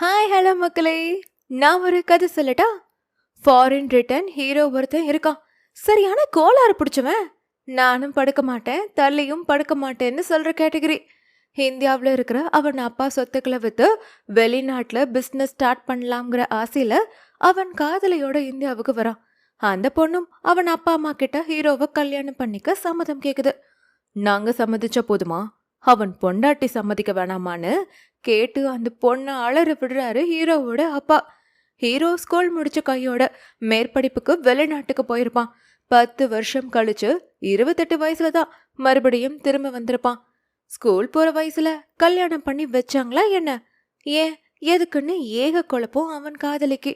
Hi hello மக்களே. நான் ஒரு கதை சொல்லட்டா? ஃபாரின் ரிட்டன் ஹீரோ ஒருத்தன் இருக்கான். சரியான கோளாறு பிடிச்சவன். நானும் படுக்க மாட்டேன் தள்ளியும் படுக்க மாட்டேன்னு சொல்கிற கேட்டகரி இந்தியாவில் இருக்கிற அவன் அப்பா சொத்துக்களை விற்று வெளிநாட்டில் பிஸ்னஸ் ஸ்டார்ட் பண்ணலாங்கிற ஆசையில் அவன் காதலியோட இந்தியாவுக்கு வரான். அந்த பொண்ணும் அவன் அப்பா அம்மா கிட்ட ஹீரோவை கல்யாணம் பண்ணிக்க சம்மதம் கேட்குது நாங்கள் சம்மதிச்ச போதுமா? அவன் பொண்டாட்டி சம்மதிக்க வேணாமான்னு கேட்டு அந்த பொண்ணை அலற விடுறாரு ஹீரோவோட அப்பா. ஹீரோ ஸ்கூல் முடிச்ச கையோட மேற்படிப்புக்கு வெளிநாட்டுக்கு போயிருப்பான். பத்து வருஷம் கழிச்சு இருபத்தெட்டு வயசுல தான் மறுபடியும் திரும்ப வந்திருப்பான். ஸ்கூல் போற வயசுல கல்யாணம் பண்ணி வச்சாங்களா என்ன? ஏன்? எதுக்குன்னு ஏக குழப்பம் அவன் காதலிக்கு.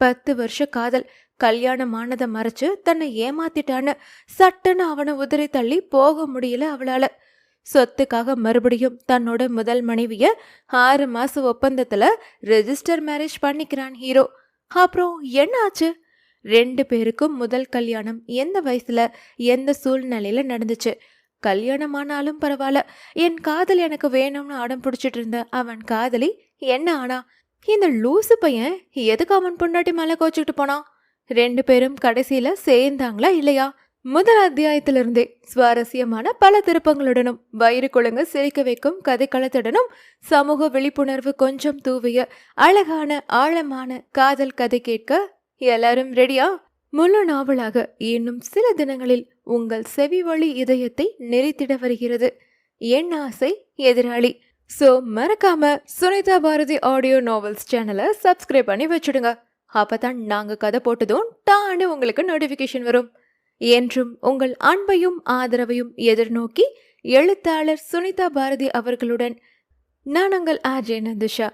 பத்து வருஷ காதல் கல்யாணம் ஆனதை மறைச்சு தன்னை ஏமாத்திட்டான்னு சட்டுன்னு அவனை உதறி தள்ளி போக முடியல அவளால. சொத்துக்காக மறுபடியும் தன்னோட முதல் மனைவிய ஆறு மாச ஒப்பந்தத்துல ரெஜிஸ்டர் மேரேஜ் பண்ணிக்கிறான் ஹீரோ. அப்புறம் என்ன ஆச்சு? ரெண்டு பேருக்கும் முதல் கல்யாணம் எந்த வயசுல எந்த சூழ்நிலையில நடந்துச்சு? கல்யாணம் ஆனாலும் பரவாயில்ல. என் காதல் எனக்கு வேணும்னு அடம் பிடிச்சிட்டு இருந்த அவன் காதலி என்ன ஆனா? இந்த லூசு பையன் எதுக்கு அவன் பொண்டாட்டி மேலே கோச்சுக்கிட்டு போனான்? ரெண்டு பேரும் கடைசியில சேர்ந்தாங்களா இல்லையா? முதல் அத்தியாயத்திலிருந்தே சுவாரஸ்யமான பல திருப்பங்களுடனும் வயிறு குழங்கு சிரிக்க வைக்கும் கதைக்களத்துடனும் சமூக விழிப்புணர்வு கொஞ்சம் தூவிய அழகான ஆழமான காதல் கதை கேட்க எல்லாரும் ரெடியா முழு நாவலாக இன்னும் சில தினங்களில் உங்கள் செவி வழி இதயத்தை நெறித்திட வருகிறது. என் ஆசை எதிராளி. ஸோ மறக்காம சுனிதா பாரதி ஆடியோ நாவல்ஸ் சேனலை சப்ஸ்கிரைப் பண்ணி வச்சுடுங்க. அப்பதான் நாங்க கதை போட்டதும் டான்னு உங்களுக்கு நோட்டிஃபிகேஷன் வரும். என்றும் உங்கள் அன்பையும் ஆதரவையும் எதிர்நோக்கி எழுத்தாளர் சுனிதா பாரதி அவர்களுடன் நான் உங்கள் ஆர்ஜே நந்துஷா.